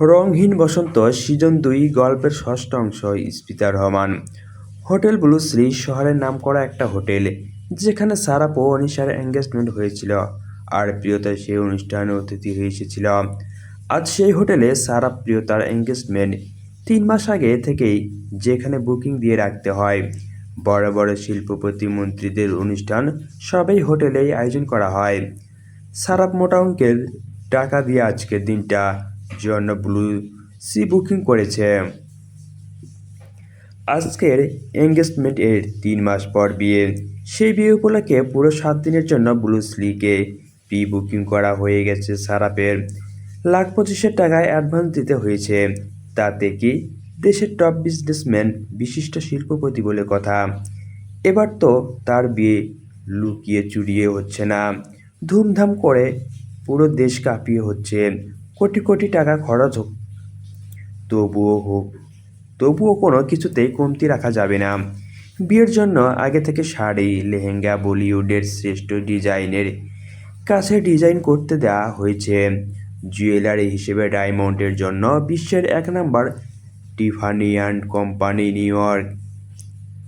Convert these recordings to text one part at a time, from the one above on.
রংহীন বসন্ত season দুই গল্পের ষষ্ঠ অংশ স্পিতা রহমান। হোটেল ব্লুশ্রী শহরের নাম করা একটা হোটেল, যেখানে সারাপ ও অনিশার এঙ্গেজমেন্ট হয়েছিল আর প্রিয়তা সেই অনুষ্ঠানে অতিথি হয়ে এসেছিল। আজ সেই হোটেলে সারাপ প্রিয়তার এঙ্গেজমেন্ট তিন মাস আগে থেকেই, যেখানে বুকিং দিয়ে রাখতে হয়। বড় বড় শিল্পপতি মন্ত্রীদের অনুষ্ঠান সবই হোটেলেই আয়োজন করা হয়। সারাপ মোটা অঙ্কের টাকা দিয়ে আজকের দিনটা। জন্য ব্লু সি বুকিং করেছে। আজকের এঙ্গেজমেন্ট এর তিন মাস পর বিয়ে। সেই বিয়ে উপলক্ষে পুরো সাত দিনের জন্য ব্লু স্লিকে প্রি বুকিং করা হয়ে গেছে সারাপের লাখ পঁচিশের টাকায় অ্যাডভান্স দিতে হয়েছে। তাতে কি দেশের টপ বিজনেসম্যান বিশিষ্ট শিল্পপতি বলে কথা। এবার তো তার বিয়ে লুকিয়ে চুরিয়ে হচ্ছে না। ধুমধাম করে পুরো দেশ কাঁপিয়ে হচ্ছে। কোটি কোটি টাকা খরচ হোক। তবুও হোক, তবুও কোনো কিছুতেই কমতি রাখা যাবে না। বিয়ের জন্য আগে থেকে শাড়ি, লেহেঙ্গা, বলিউডের শ্রেষ্ঠ ডিজাইনের কাছে ডিজাইন করতে দেওয়া হয়েছে। জুয়েলারি হিসেবে ডায়মন্ডের জন্য বিশ্বের এক নম্বর Tiffany and Company New York.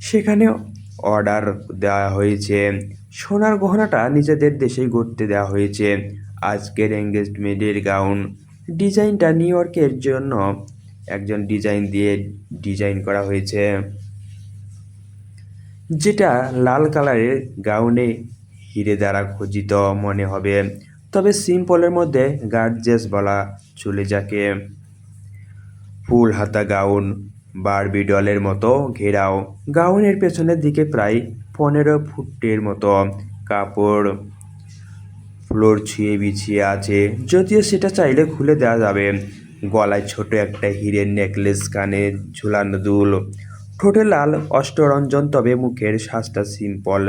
সেখানে অর্ডার দেওয়া হয়েছে। সোনার গহনাটা নিজেদের দেশেই গড়তে দেওয়া হয়েছে। আজকের এঙ্গেজমেন্টের গাউন ডিজাইনটা নিউ ইয়র্কের জন্য একজন ডিজাইন দিয়ে ডিজাইন করা হয়েছে। যেটা লাল কালারের গাউনে হিরে দ্বারা খচিত মনে হবে। তবে সিম্পলের মধ্যে গার্জেস বলা চলে যাকে। ফুল হাতা গাউন বারবি ডলের মতো ঘেরাও। গাউনের পেছনের দিকে প্রায় পনেরো ফুটের মতো কাপড়। ফ্লোর ছুঁয়ে বিছিয়ে আছে। যদিও সেটা চাইলে খুলে দেওয়া যাবে। গলায় ছোট একটা হিরের নেকলেস কানে ঝুলানো দুল। ঠোঁটে লাল অষ্টরঞ্জন, তবে মুখের শ্বাসটা সিম্পল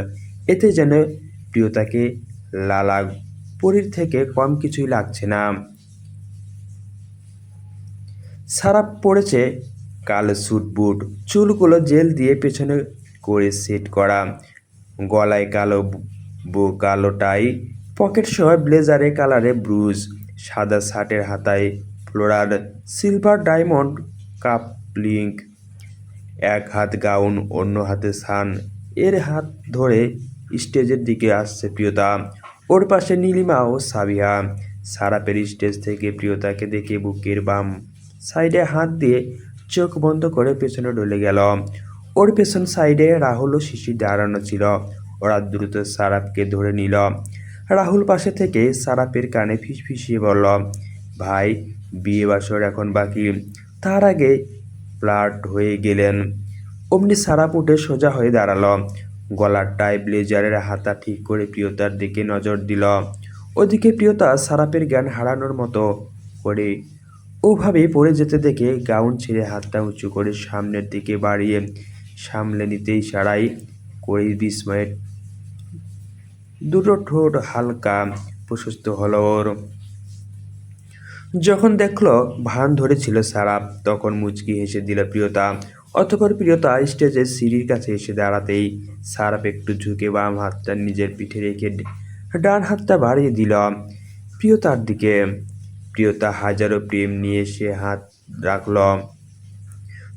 এতে যেন প্রিয়তাকে লালা পরীর থেকে কম কিছুই লাগছে না। সারাপ পড়েছে কালো স্যুট, বুট। চুলগুলো জেল দিয়ে পেছনে করে সেট করা। গলায় কালো বো কালো টাই পকেট সহ ব্লেজারে কালারে ব্রুজ, সাদা শার্টের হাতায় floral silver diamond cufflink, এক হাত গাউন, অন্য হাতে সান, এর হাত ধরে স্টেজের দিকে আসছে প্রিয়তা। ওর পাশে নীলিমা ও সাবিহা। সারাপের স্টেজ থেকে প্রিয়তাকে দেখে বুকের বাম সাইডে হাত দিয়ে চোখ বন্ধ করে পেছনে ডলে গেল। ওর পেছন সাইডে রাহুল ও শিশি দাঁড়ানো ছিল। ওরা দ্রুত সারাপকে ধরে নিল। রাহুল পাশে থেকে সারাপের কানে ফিসফিসিয়ে বলল, ভাই, বিয়ে বাসর এখন বাকি। তার আগে প্লাট হয়ে গেলেন। অমনি সারাপ উঠে সোজা হয়ে দাঁড়াল। গলার টাই ব্লেজারের হাতা ঠিক করে প্রিয়তার দিকে নজর দিল। ওদিকে প্রিয়তা সারাপের জ্ঞান হারানোর মতো করে ওভাবে পড়ে যেতে দেখে গাউন ছেড়ে হাতটা উঁচু করে সামনের দিকে বাড়িয়ে সামলে নিতেই সারাই করে বিস্ময়ে দুটো ঠোঁট হালকা প্রশস্ত হলো ওর। যখন দেখল ভান ধরেছিল সারাপ তখন মুচকি হেসে দিল প্রিয়তা। অতপর প্রিয়তা স্টেজের সিঁড়ির কাছে এসে দাঁড়াতেই সারাপ একটু ঝুঁকে বাম হাতটা নিজের পিঠে রেখে ডান হাতটা বাড়িয়ে দিল প্রিয়তার দিকে। প্রিয়তা হাজারো প্রেম নিয়ে সে হাত রাখল।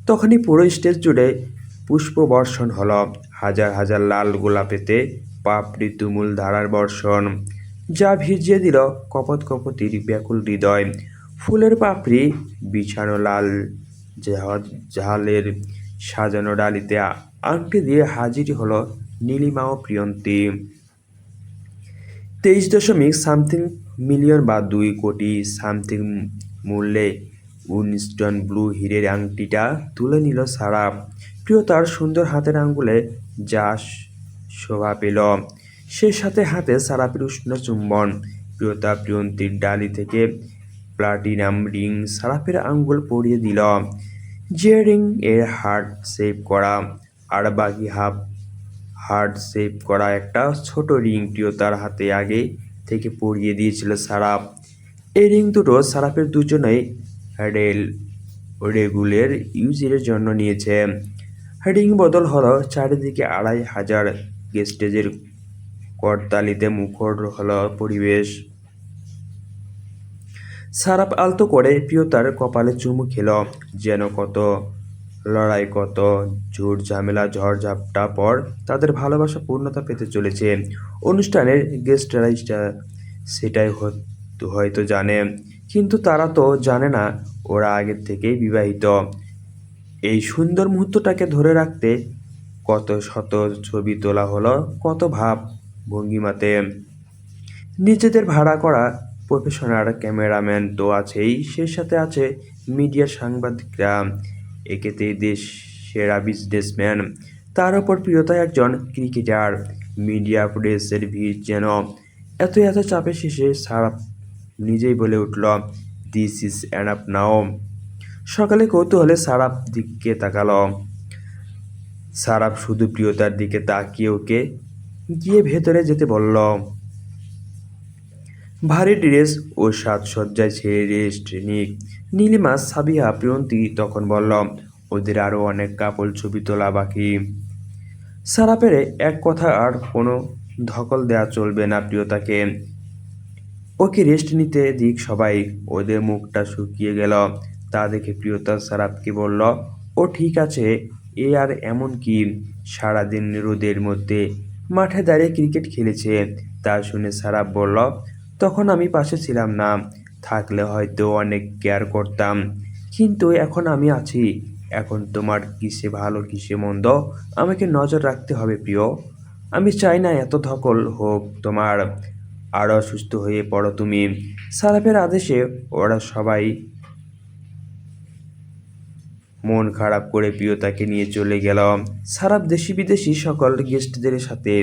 তখনই পুরো স্টেজ জুড়ে পুষ্প বর্ষণ হলো। হাজার হাজার লাল গোলাপেতে পাপড়ি তুমুল ধারার বর্ষণ। যা ভিজিয়ে দিল কপত কপতির ব্যাকুল হৃদয়। ফুলের পাপড়ি বিছানো লাল ঝালের সাজানো ডালিতে আংটি দিয়ে হাজির হলো নীলিমা ও প্রিয়ন্তী। তেইশ দশমিক সামথিং মিলিয়ন বা দুই কোটি সামথিং মূল্যে উইনস্টন ব্লু হিরের আংটিটা তুলে নিল সারা। প্রিয়তার সুন্দর হাতের আঙ্গুলে যা শোভা পেল সে সাথে হাতে সারাপের উষ্ণ চুম্বন। প্রিয়তা প্রিয়ন্তীর ডালি থেকে প্লাটিনাম রিং সারাপের আঙ্গুল পরিয়ে দিল। যে রিং এর হার্ট সেভ করা, আর বাকি হাফ হার্ট সেভ করা একটা ছোট রিং প্রিয়তার হাতে আগে থেকে পরিয়ে দিয়েছিল সারাপ। এই রিং দুটো সারাপের দুজনেই রেল, রেগুলের ইউজের জন্য নিয়েছে। রিং বদল হলো চারিদিকে আড়াই হাজার গেস্টেজের করতালিতে মুখর হলো পরিবেশ। সারাপ আলতো করে প্রিয়তার কপালে চুমু খেল, যেন কত লড়াই, কত ঝুট ঝামেলা, ঝড় ঝাপটা পর তাদের ভালোবাসা পূর্ণতা পেতে চলেছে। অনুষ্ঠানের গেস্টরা সেটাই হয়তো জানে, কিন্তু তারা তো জানে না, ওরা আগের থেকেই বিবাহিত। এই সুন্দর মুহূর্তটাকে ধরে রাখতে কত শত ছবি তোলা হলো, কত ভাব ভঙ্গিমাতে। নিজেদের ভাড়া করা প্রফেশনাল ক্যামেরাম্যান তো আছেই, সে সাথে আছে মিডিয়া সাংবাদিকরা, একেতেই দেশ সেরা বিজনেসম্যান। তার ওপর প্রিয়তা একজন ক্রিকেটার। মিডিয়া প্রেসের ভিড় যেন এত এত চাপের শেষে সারা নিজেই বলে উঠল দিস ইজ অ্যানাপ নাও সকালে কৌতূহলে সারাপ দিকে তাকালো। সারাপ শুধু প্রিয়তার দিকে তাকিয়ে ওকে গিয়ে ভেতরে যেতে বলল। ভারী ড্রেস ও সাজসজ্জায় ছেড়ে রেস্ট নিক নীলিমা সাবিহা প্রিয়ন্তী তখন বলল, ওদের আরও অনেক কাপড় ছবি তোলা বাকি। সারাপেরে এক কথা আর কোনো ধকল দেওয়া চলবে না প্রিয়তাকে। ওকে রেস্ট নিতে দিক সবাই। ওদের মুখটা শুকিয়ে গেল। তা দেখে প্রিয়তা সারাপকে বলল, ও ঠিক আছে। এ আর এমন কি? সারাদিন রোদের মধ্যে মাঠে দাঁড়িয়ে ক্রিকেট খেলেছে। তা শুনে সারাপ বলল, তখন আমি পাশে ছিলাম না। থাকলে হয়তো অনেক কেয়ার করতাম। কিন্তু এখন আমি আছি। এখন তোমার কিসে ভালো, কিসে মন্দ? আমাকে নজর রাখতে হবে প্রিয়। আমি চাই না এত ধকল হোক তোমার। আরও সুস্থ হয়ে পড়ো তুমি। সারাপের আদেশে ওরা সবাই মন খারাপ করে প্রিয়তাকে নিয়ে চলে গেল সারাপ দেশি বিদেশি সকল গেস্টদের সাথে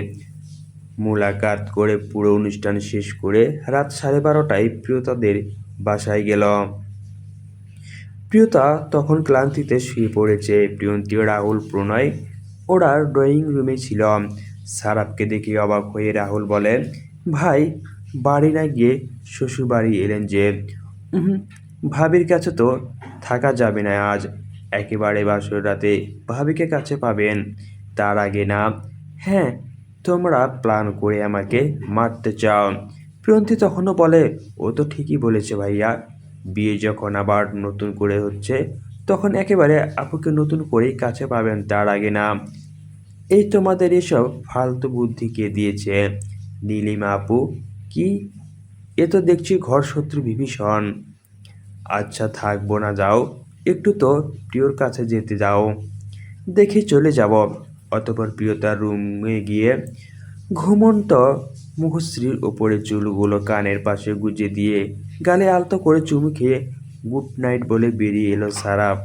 মুলাকাত করে পুরো অনুষ্ঠান শেষ করে রাত সাড়ে বারোটায় প্রিয়তাদের বাসায় গেল প্রিয়তা তখন ক্লান্তিতে শুয়ে পড়েছে। প্রিয়ন্তী, রাহুল, প্রণয়, ওরা ড্রয়িং রুমে ছিল। সারাপকে দেখে অবাক হয়ে রাহুল বলেন ভাই, বাড়ি না গিয়ে শ্বশুর বাড়ি এলেন যে। ভাবির কাছে তো থাকা যাবে না আজ। একেবারে বাসর রাতে ভাবিকে কাছে পাবেন। তার আগে না হ্যাঁ তোমরা প্ল্যান করে আমাকে মারতে চাও। প্রিয়ন্তী তখনও বলে, ও তো ঠিকই বলেছে ভাইয়া। বিয়ে যখন আবার নতুন করে হচ্ছে, তখন একেবারে আপুকে নতুন করেই কাছে পাবেন তার আগে না। এই তোমাদের এসব ফালতু বুদ্ধি কে দিয়েছে? নীলিমা আপু, কি? এ তো দেখছি ঘর শত্রু বিভীষণ। আচ্ছা থাকব না, যাও। একটু তো প্রিয়র কাছে যেতে যাও। দেখে চলে যাব। অতপর প্রিয়তার রুমে গিয়ে ঘুমন্ত মুখশ্রীর ওপরে চুলগুলো কানের পাশে গুজে দিয়ে গালে আলতো করে চুমু খেয়ে গুড নাইট বলে বেরিয়ে এলো সারাপ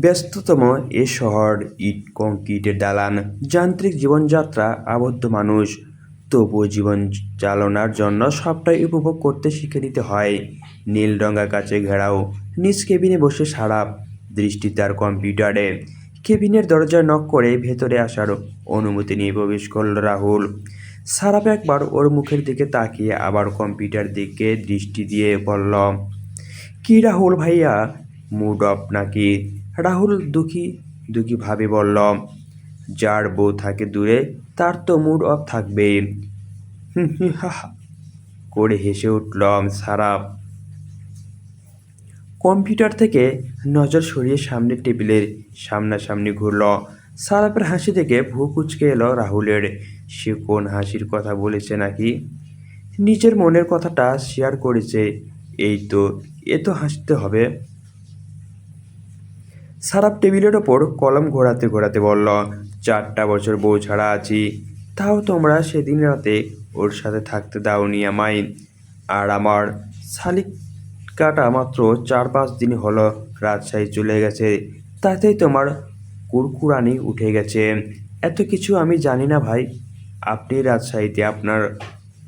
ব্যস্ততম এ শহর, ইট, কংক্রিটের দালান, যান্ত্রিক জীবনযাত্রা, আবদ্ধ মানুষ তবুও জীবন চালনার জন্য সবটাই উপভোগ করতে শিখে নিতে হয়। নীল রঙা কাছে ঘেরাও নিজ কেবিনে বসে সারাপ দৃষ্টি তার কম্পিউটারে। কেবিনের দরজা নক করে ভেতরে আসার অনুমতি নিয়ে প্রবেশ করল রাহুল। সারাপ একবার ওর মুখের দিকে তাকিয়ে আবার কম্পিউটার দিকে দৃষ্টি দিয়ে বলল, কি রাহুল ভাইয়া? মুড অফ নাকি? রাহুল দুঃখী দুঃখী ভাবে বলল, যার বউ থাকে দূরে তার তো মুড অফ হা করে হেসে উঠল সারাপ কম্পিউটার থেকে নজর সরিয়ে সামনের টেবিলের সামনাসামনি ঘুরল। সারাপের হাসি থেকে ভু কুচকে এলো রাহুলের। সে কোন হাসির কথা বলেছে নাকি? নিজের মনের কথাটা শেয়ার করেছে। এই তো, এ তো হাসতে হবে। সারাপ টেবিলের ওপর কলম ঘোরাতে ঘোরাতে বলল চারটা বছর বউ ছাড়া আছি। তাও তোমরা সেদিন রাতে ওর সাথে থাকতে দাওনি আমায়। আর আমার শালিকাটা মাত্র চার পাঁচ দিন হলো রাজশাহী চলে গেছে। তাতেই তোমার কুরকুরানি উঠে গেছে। এত কিছু আমি জানি না ভাই। আপনি রাজশাহীতে আপনার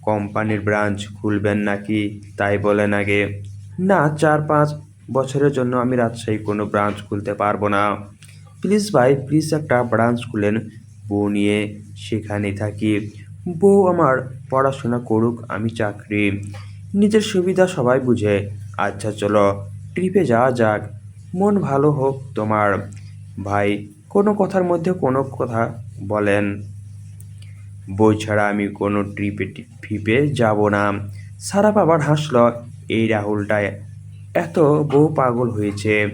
কোম্পানির ব্রাঞ্চ খুলবেন নাকি তাই বলেন আগে। না, চার পাঁচ বছরের জন্য আমি রাজশাহী কোনো ব্রাঞ্চ খুলতে পারব না। প্লিজ ভাই, প্লিজ একটা ব্রাঞ্চ খুলেন। বউ নিয়ে সেখানে থাকি। বউ আমার পড়াশোনা করুক, আমি চাকরি। নিজের সুবিধা সবাই বুঝে। আচ্ছা চলো ট্রিপে যাওয়া যাক। মন ভালো হোক তোমার। ভাই, কোনো কথার মধ্যে কোনো কথা বলেন। বই ছাড়া আমি কোনো ট্রিপে ফিপে যাব না। সারা আবার হাসল, এই রাহুলটায় এত বউ পাগল হয়েছে।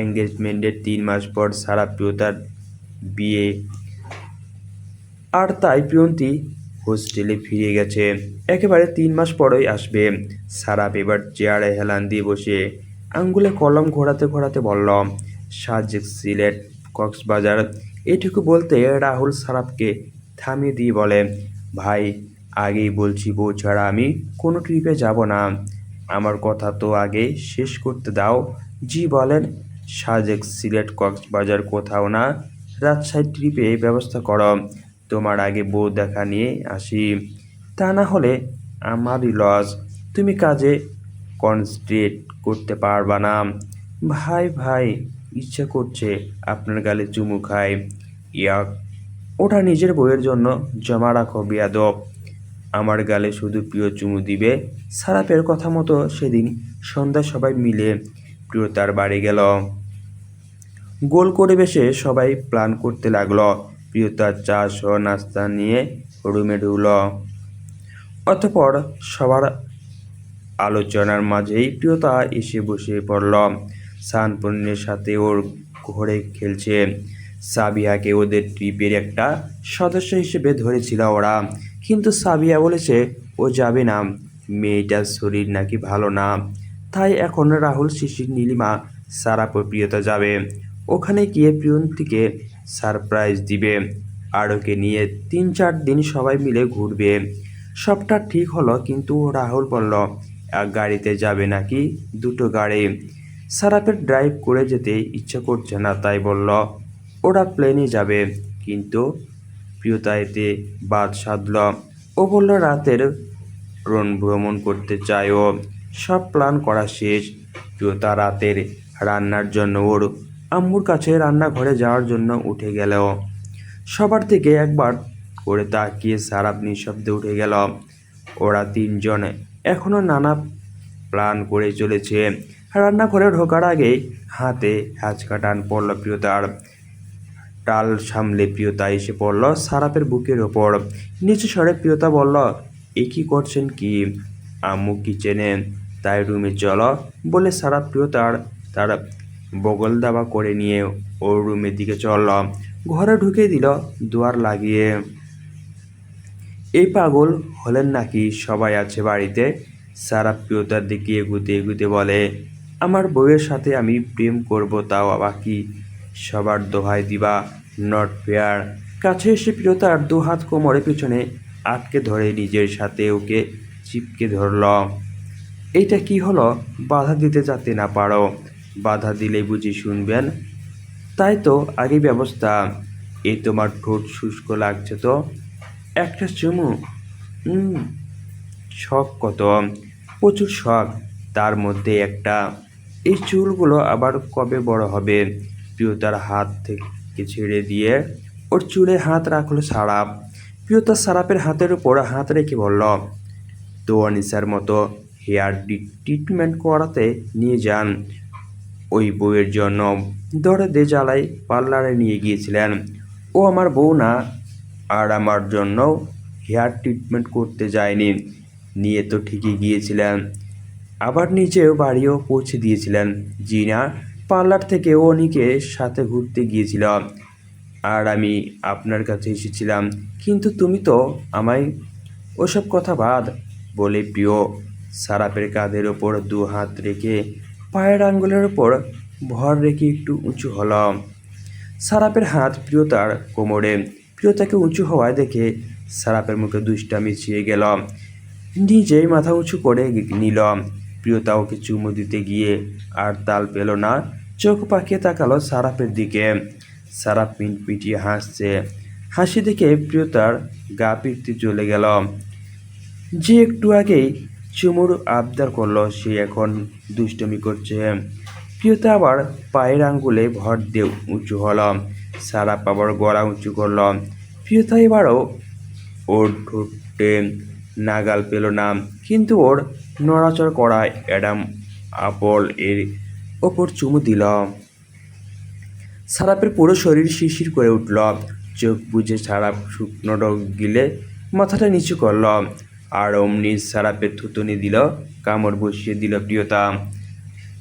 এঙ্গেজমেন্টের তিন মাস পর সারা প্রিয়তার বিয়ে। আর তাই প্রিয়ন্তী হোস্টেলে ফিরে গেছে। একেবারে তিন মাস পরেই আসবে। সারাপ এবার চেয়ারে হেলান দিয়ে বসে আঙ্গুলে কলম ঘোরাতে ঘোরাতে বলল সাজেক সিলেট, কক্সবাজার, এটুকু বলতে রাহুল সারাপকে থামিয়ে দিয়ে বলে, ভাই, আগেই বলছি বউ ছাড়া আমি কোনো ট্রিপে যাব না। আমার কথা তো আগে শেষ করতে দাও। জি বলেন সাজেক সিলেট কক্সবাজার কোথাও না, রাজশাহী ট্রিপে ব্যবস্থা করো। তোমার আগে বউ দেখা নিয়ে আসি। তা না হলে আমারই লস। তুমি কাজে কনসেন্ট্রেট করতে পারবা না। ভাই ভাই, ইচ্ছা করছে আপনার গালে চুমু খাই। ইয়াক, ওটা নিজের বইয়ের জন্য জমা রাখো বিয়াদব। আমার গালে শুধু প্রিয় চুমু দিবে। সারাপের কথা মতো সেদিন সন্ধ্যা সবাই মিলে প্রিয়তার বাড়ি গেল। গোল করে বেশে সবাই প্ল্যান করতে লাগল। প্রিয়তার চা সহ নাস্তা নিয়ে রুমে ঢুকল। অতপর সবার আলোচনার মাঝেই প্রিয়তা এসে বসে পড়ল। সানপূর্ণের সাথে ওর ঘরে খেলছে। সাবিয়াকে ওদের ট্রিপের একটা সদস্য হিসেবে ধরেছিল ওরা। কিন্তু সাবিয়া বলেছে, ও যাবে না। মেয়েটার শরীর নাকি ভালো না। তাই এখন রাহুল, শিশির, নীলিমা, সারা প্রিয়তা যাবে। ওখানে গিয়ে প্রিয়ন্তীকে সারপ্রাইজ দিবে। আর ওকে নিয়ে তিন চার দিন সবাই মিলে ঘুরবে। সবটা ঠিক হলো, কিন্তু রাহুল বলল এক গাড়িতে যাবে নাকি দুটো গাড়ি? সারাপের ড্রাইভ করে যেতে ইচ্ছা করছে না, তাই বলল, ওরা প্লেনে যাবে। কিন্তু প্রিয়তা এতে বাদ সাধল। ও বলল, রাতের রন ভ্রমণ করতে চায় ও। সব প্ল্যান করা শেষ। প্রিয়তা রাতের রান্নার জন্য ওর আম্মুর কাছে রান্নাঘরে যাওয়ার জন্য উঠে গেল। সবার থেকে একবার করে তাকিয়ে সারাপ নিঃশব্দে উঠে গেল। ওরা তিনজন এখনও নানা প্ল্যান করে চলেছে। রান্নাঘরে ঢোকার আগেই হাতে হাঁচকা টান পড়ল প্রিয়তার। টাল সামলে প্রিয়তা এসে পড়ল সারাপের বুকের ওপর। নিচে স্বরে প্রিয়তা বলল, এ কী করছেন কি? আম্মু কিচেনে তাই রুমে চলো বলে সারা প্রিয়তার তার বগল দাবা করে নিয়ে ওর রুমের দিকে চলল। ঘরে ঢুকে দিল দুয়ার লাগিয়ে। এই পাগল হলেন নাকি সবাই আছে বাড়িতে? সারা প্রিয়তার দিকে এগুতে এগুতে বলে, আমার বউয়ের সাথে আমি প্রেম করব, তাও বাকি সবার দোহাই দিবা নট ফেয়ার কাছে এসে প্রিয়তার দু হাত কোমরে পিছনে আটকে ধরে নিজের সাথে ওকে চিপকে ধরল। এইটা কি হলো? বাধা দিতে যাতে না পারো। বাধা দিলে বুঝি শুনবেন। তাই তো, আগে ব্যবস্থা। এই তোমার ঠোঁট শুষ্ক লাগছে তো? একটা চুমু। শখ কত? প্রচুর শখ। তার মধ্যে একটা। এই চুলগুলো আবার কবে বড় হবে? প্রিয়তার হাত থেকে ছেড়ে দিয়ে ওর চুলে হাত রাখল সারাপ। প্রিয়তার সারাপের হাতের উপর হাত রেখে বলল তো অনিসার মতো হেয়ার ট্রিটমেন্ট করাতে নিয়ে যান। ওই বউয়ের জন্য দরদে জ্বালাই পার্লারে নিয়ে গিয়েছিলেন। ও আমার বউ না, আর আমার জন্য হেয়ার ট্রিটমেন্ট করতে যায়নি। নিয়ে তো ঠিকই গিয়েছিলেন। আবার নিজেও বাড়িও পৌঁছে দিয়েছিলেন। জিনা পার্লার থেকে অনিকে সাথে ঘুরতে গিয়েছিল। আর আমি আপনার কাছে এসেছিলাম। কিন্তু তুমি তো আমায় ওসব কথা বাদ বলে প্রিয়। সারাপের কাঁধের ওপর দু হাত রেখে পায়ের আঙ্গুলের ওপর ভর রেখে একটু উঁচু হলো সারাপের হাত প্রিয়তার কোমরে। প্রিয়তাকে উঁচু হওয়ায় দেখে সারাপের মুখে দুষ্টা মিছিয়ে গেল নিজেই মাথা উঁচু করে নিল প্রিয়তা ওকে চুমু দিতে গিয়ে আর তাল পেল না। চোখ পাকিয়ে তাকালো সারাপের দিকে। সারাপ পিট পিটিয়ে হাসছে। হাসি দেখে প্রিয়তার গা পিটতে চলে গেল যে একটু আগেই চুমুর আবদার করল সে এখন দুষ্টমি করছে। প্রিয়তা আবার পায়ের আঙ্গুলে ভর দিয়ে উঁচু হলো। সারা আবার গলা উঁচু করল। প্রিয়তা এবারও ওর ঠোঁটে নাগাল পেল না, কিন্তু ওর নড়াচড় করায় অ্যাডাম আপল এর ওপর চুমু দিল। সারাপের পুরো শরীর শিরশির করে উঠল। চোখ বুঝে সারাপ শুকনো গিলে মাথাটা নিচু করল। আর অমনি সারাপে থুতুনি দিল, কামড় বসিয়ে দিল প্রিয়তা।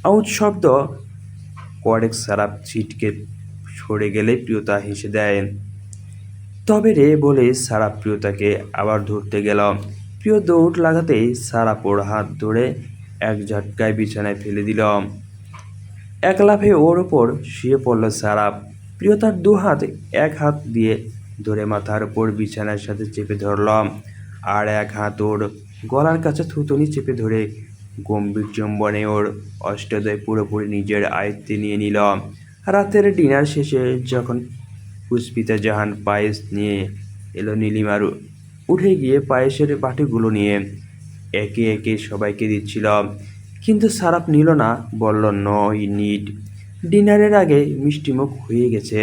আউট শব্দ। কয়েক সারাপ ছিটকে সরে গেলে প্রিয়তা হেসে দেয়। তবে রে বলে সারা প্রিয়তাকে আবার ধরতে গেল। প্রিয় দৌড় লাগাতেই সারা ওর হাত ধরে এক ঝটকায় বিছানায় ফেলে দিল। এক লাফে ওর ওপর শুয়ে পড়ল সারাপ। প্রিয়তার দু হাত এক হাত দিয়ে ধরে মাথার ওপর বিছানার সাথে চেপে ধরল। আর এক হাত ওর। গলার কাছে থুতনি চেপে ধরে গম্ভীর চুম্বনে ওর অষ্টদয় পুরোপুরি নিজের আয়ত্তে নিয়ে নিল। রাতের ডিনার শেষে যখন পুষ্পিতা জাহান পায়েস নিয়ে এলো নীলিমার, উঠে গিয়ে পায়েসের বাটিগুলো নিয়ে একে একে সবাইকে দিচ্ছিল। কিন্তু সারাপ নিল না, বলল নই নিড ডিনারের আগে মিষ্টিমুখ হয়ে গেছে।